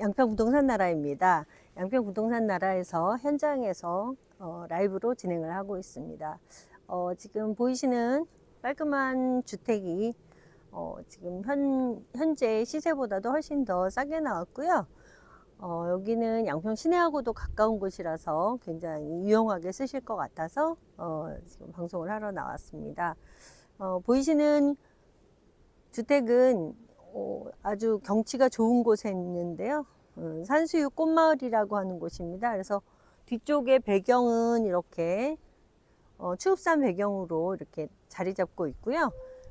양평 부동산 나라입니다. 양평 부동산 나라에서 현장에서 어, 라이브로 진행을 하고 있습니다. 어, 지금 보이시는 깔끔한 주택이 어, 지금 현, 현재 시세보다도 훨씬 더 싸게 나왔고요. 어, 여기는 양평 시내하고도 가까운 곳이라서 굉장히 유용하게 쓰실 것 같아서 어, 지금 방송을 하러 나왔습니다. 어, 보이시는 주택은 어, 아주 경치가 좋은 곳에 있는데요. 어, 산수유 꽃마을이라고 하는 곳입니다. 그래서 뒤쪽에 배경은 이렇게 어, 추읍산 배경으로 이렇게 자리 잡고 있고요.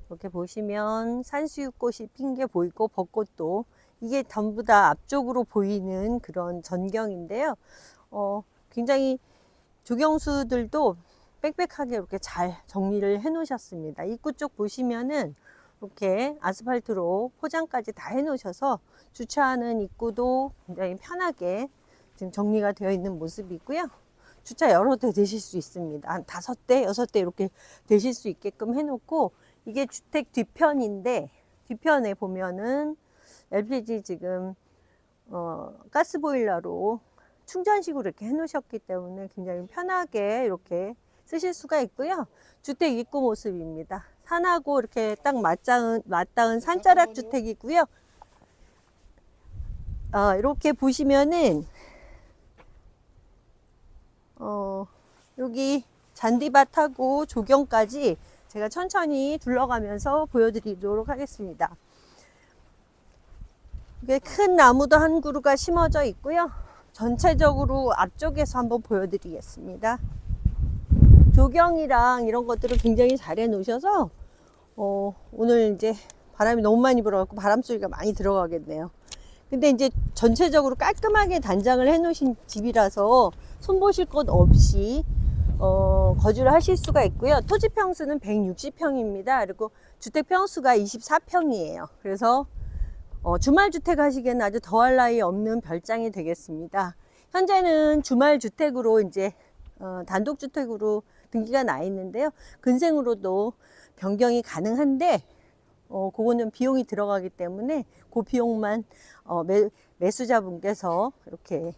이렇게 보시면 산수유꽃이 핀 게 보이고 벚꽃도 이게 전부 다 앞쪽으로 보이는 그런 전경인데요. 어, 굉장히 조경수들도 빽빽하게 이렇게 잘 정리를 해 놓으셨습니다. 입구 쪽 보시면은 이렇게 아스팔트로 포장까지 다 해 놓으셔서 주차하는 입구도 굉장히 편하게 지금 정리가 되어 있는 모습이고요. 주차 여러 대 되실 수 있습니다. 한 다섯 대, 여섯 대 이렇게 되실 수 있게끔 해 놓고 이게 주택 뒤편인데 뒤편에 보면은 LPG 지금 어, 가스 보일러로 충전식으로 이렇게 해 놓으셨기 때문에 굉장히 편하게 이렇게 쓰실 수가 있고요. 주택 입구 모습입니다. 산하고 이렇게 딱 맞닿은, 맞닿은 산자락 주택이고요. 어, 이렇게 보시면은 어, 여기 잔디밭하고 조경까지 제가 천천히 둘러가면서 보여드리도록 하겠습니다. 이게 큰 나무도 한 그루가 심어져 있고요. 전체적으로 앞쪽에서 한번 보여드리겠습니다. 조경이랑 이런 것들을 굉장히 잘 해놓으셔서 어, 오늘 이제 바람이 너무 많이 불어갖고 바람 소리가 많이 들어가겠네요. 근데 이제 전체적으로 깔끔하게 단장을 해놓으신 집이라서 손보실 것 없이 어, 거주를 하실 수가 있고요. 토지 평수는 160평입니다. 그리고 주택 평수가 24평이에요. 그래서 어, 주말 주택 하시기에는 아주 더할 나위 없는 별장이 되겠습니다. 현재는 주말 주택으로 이제 어, 단독 주택으로 등기가 나 있는데요. 근생으로도 변경이 가능한데 어, 그거는 비용이 들어가기 때문에 그 비용만 어, 매, 매수자분께서 이렇게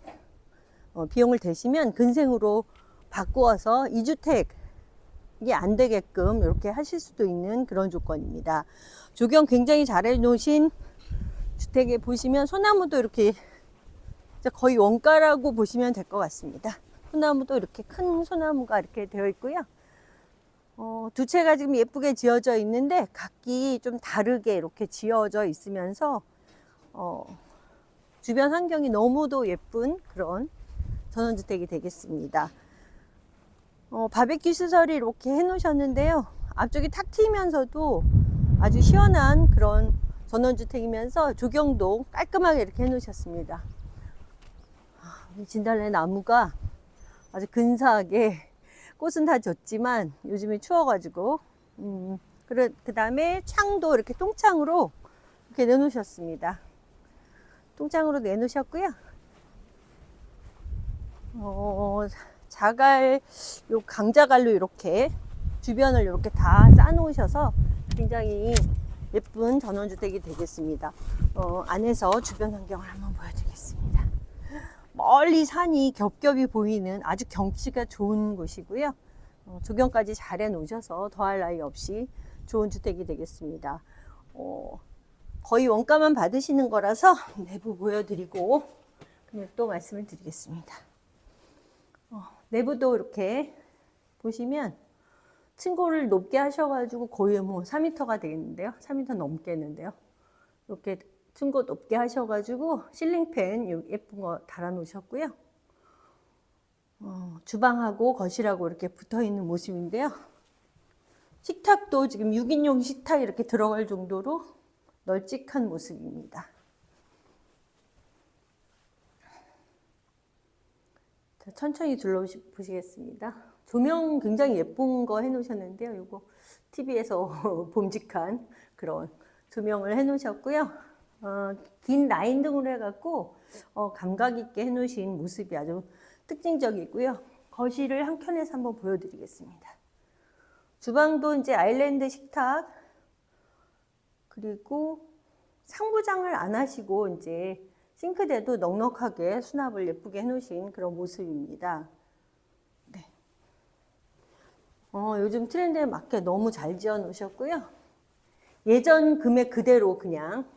어, 비용을 대시면 근생으로 바꾸어서 이주택이 안 되게끔 이렇게 하실 수도 있는 그런 조건입니다. 조경 굉장히 잘 해 놓으신 주택에 보시면 소나무도 이렇게 거의 원가라고 보시면 될 것 같습니다. 소나무도 이렇게 큰 소나무가 이렇게 되어 있고요. 어, 두 채가 지금 예쁘게 지어져 있는데 각기 좀 다르게 이렇게 지어져 있으면서 어, 주변 환경이 너무도 예쁜 그런 전원주택이 되겠습니다. 어, 바베큐 시설이 이렇게 해 놓으셨는데요. 앞쪽이 탁 트이면서도 아주 시원한 그런 전원주택이면서 조경도 깔끔하게 이렇게 해 놓으셨습니다. 아, 이 진달래 나무가 아주 근사하게 꽃은 다 졌지만 요즘에 추워가지고 음, 그 다음에 창도 이렇게 똥창으로 이렇게 내놓으셨습니다. 똥창으로 내놓으셨고요. 어, 자갈, 요 강자갈로 이렇게 주변을 이렇게 다 쌓아놓으셔서 굉장히 예쁜 전원주택이 되겠습니다. 어, 안에서 주변 환경을 한번 보여드리겠습니다. 멀리 산이 겹겹이 보이는 아주 경치가 좋은 곳이고요. 어, 조경까지 잘 해놓으셔서 더할 나위 없이 좋은 주택이 되겠습니다. 어, 거의 원가만 받으시는 거라서 내부 보여드리고 그냥 또 말씀을 드리겠습니다. 어, 내부도 이렇게 보시면 층고를 높게 하셔가지고 거의 뭐 4m가 되겠는데요. 4m 넘겠는데요. 이렇게 층고 높게 하셔가지고 실링팬 요 예쁜 거 달아 놓으셨고요. 어, 주방하고 거실하고 이렇게 붙어 있는 모습인데요. 식탁도 지금 6인용 식탁 이렇게 들어갈 정도로 널찍한 모습입니다. 자, 천천히 둘러보시겠습니다. 조명 굉장히 예쁜 거 해놓으셨는데요. 이거 TV에서 봄직한 그런 조명을 해놓으셨고요. 어, 긴 라인 등으로 해갖고 어, 감각 있게 해놓으신 모습이 아주 특징적이고요. 거실을 한 켠에서 한번 보여드리겠습니다. 주방도 이제 아일랜드 식탁 그리고 상부장을 안 하시고 이제 싱크대도 넉넉하게 수납을 예쁘게 해놓으신 그런 모습입니다. 네. 어, 요즘 트렌드에 맞게 너무 잘 지어 놓으셨고요. 예전 금액 그대로 그냥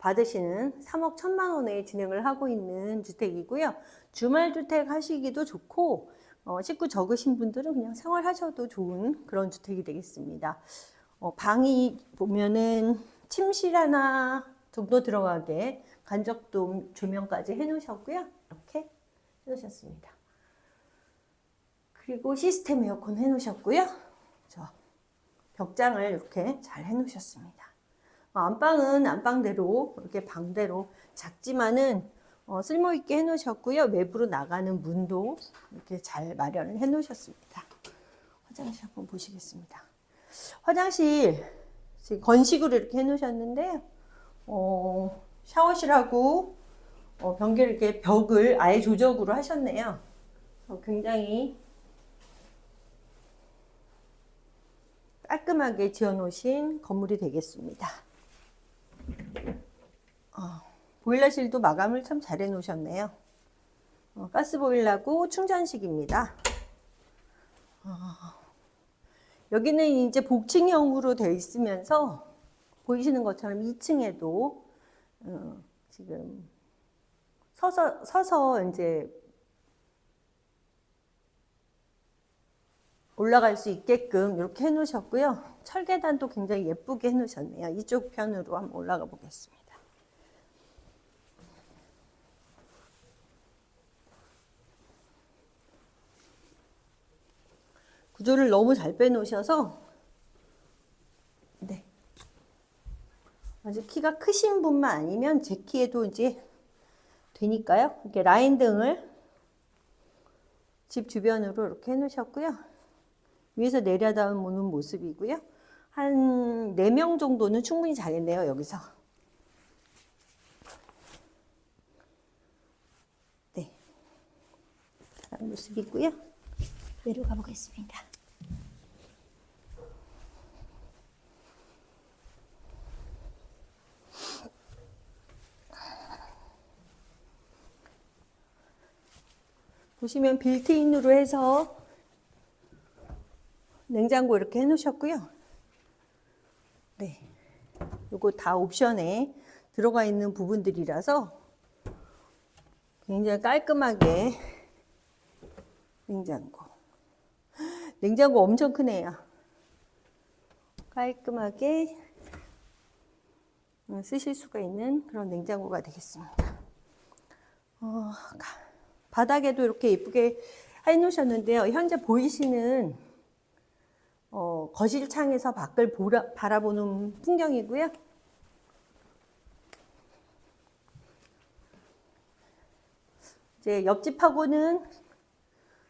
받으시는 3억 1천만 원에 진행을 하고 있는 주택이고요. 주말 주택 하시기도 좋고 어, 식구 적으신 분들은 그냥 생활하셔도 좋은 그런 주택이 되겠습니다. 어, 방이 보면은 침실 하나 정도 들어가게 간접도 조명까지 해놓으셨고요. 이렇게 해놓으셨습니다. 그리고 시스템 에어컨 해놓으셨고요. 저 벽장을 이렇게 잘 해놓으셨습니다. 어, 안방은 안방대로 이렇게 방대로 작지만은 어, 쓸모 있게 해놓으셨고요. 외부로 나가는 문도 이렇게 잘 마련을 해놓으셨습니다. 화장실 한번 보시겠습니다. 화장실 지금 건식으로 이렇게 해놓으셨는데 어, 샤워실하고 어, 변기를 이렇게 벽을 아예 조적으로 하셨네요. 어, 굉장히 깔끔하게 지어놓으신 건물이 되겠습니다. 어, 보일러실도 마감을 참 잘 해놓으셨네요. 어, 가스 보일러고 충전식입니다. 어, 여기는 이제 복층형으로 되어 있으면서 보이시는 것처럼 2층에도 어, 지금 서서 서서 이제 올라갈 수 있게끔 이렇게 해놓으셨고요. 철계단도 굉장히 예쁘게 해놓으셨네요. 이쪽 편으로 한번 올라가 보겠습니다. 구조를 너무 잘 빼놓으셔서 네. 아주 키가 크신 분만 아니면 제 키에도 이제 되니까요. 이렇게 라인 등을 집 주변으로 이렇게 해놓으셨고요. 위에서 내려다보는 모습이고요. 한 4명 정도는 충분히 자겠네요, 여기서. 네. 모습이고요. 내려가 보겠습니다. 보시면 빌트인으로 해서 냉장고 이렇게 해놓으셨고요. 네. 요거 다 옵션에 들어가 있는 부분들이라서 굉장히 깔끔하게 냉장고. 냉장고 엄청 크네요. 깔끔하게 쓰실 수가 있는 그런 냉장고가 되겠습니다. 어, 바닥에도 이렇게 예쁘게 해놓으셨는데요. 현재 보이시는 어, 거실 창에서 밖을 보라, 바라보는 풍경이고요. 이제 옆집하고는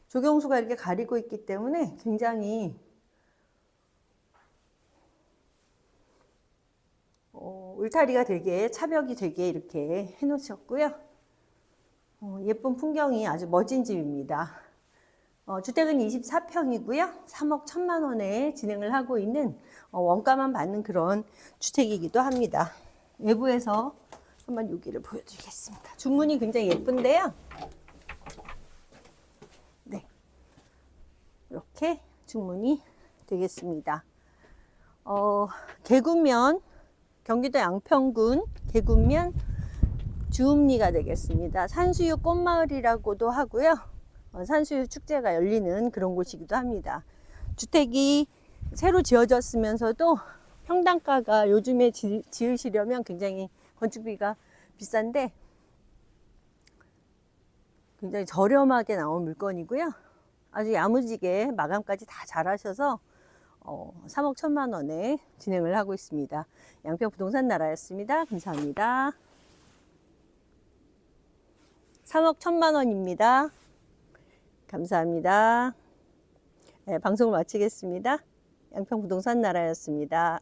조경수가 이렇게 가리고 있기 때문에 굉장히 어, 울타리가 되게 차벽이 되게 이렇게 해놓으셨고요. 어, 예쁜 풍경이 아주 멋진 집입니다. 어, 주택은 24평이고요. 3억 1천만 원에 진행을 하고 있는 어, 원가만 받는 그런 주택이기도 합니다. 외부에서 한번 여기를 보여드리겠습니다. 중문이 굉장히 예쁜데요. 네. 이렇게 중문이 되겠습니다. 어, 개구면, 경기도 양평군 개구면 주음리가 되겠습니다. 산수유 꽃마을이라고도 하고요. 어, 산수유 축제가 열리는 그런 곳이기도 합니다. 주택이 새로 지어졌으면서도 평당가가 요즘에 지, 지으시려면 굉장히 건축비가 비싼데 굉장히 저렴하게 나온 물건이고요. 아주 야무지게 마감까지 다 잘하셔서 어, 3억 1천만 원에 진행을 하고 있습니다. 양평 부동산 나라였습니다. 감사합니다. 3억 1천만 원입니다. 감사합니다. 네, 방송을 마치겠습니다. 양평 부동산 나라였습니다.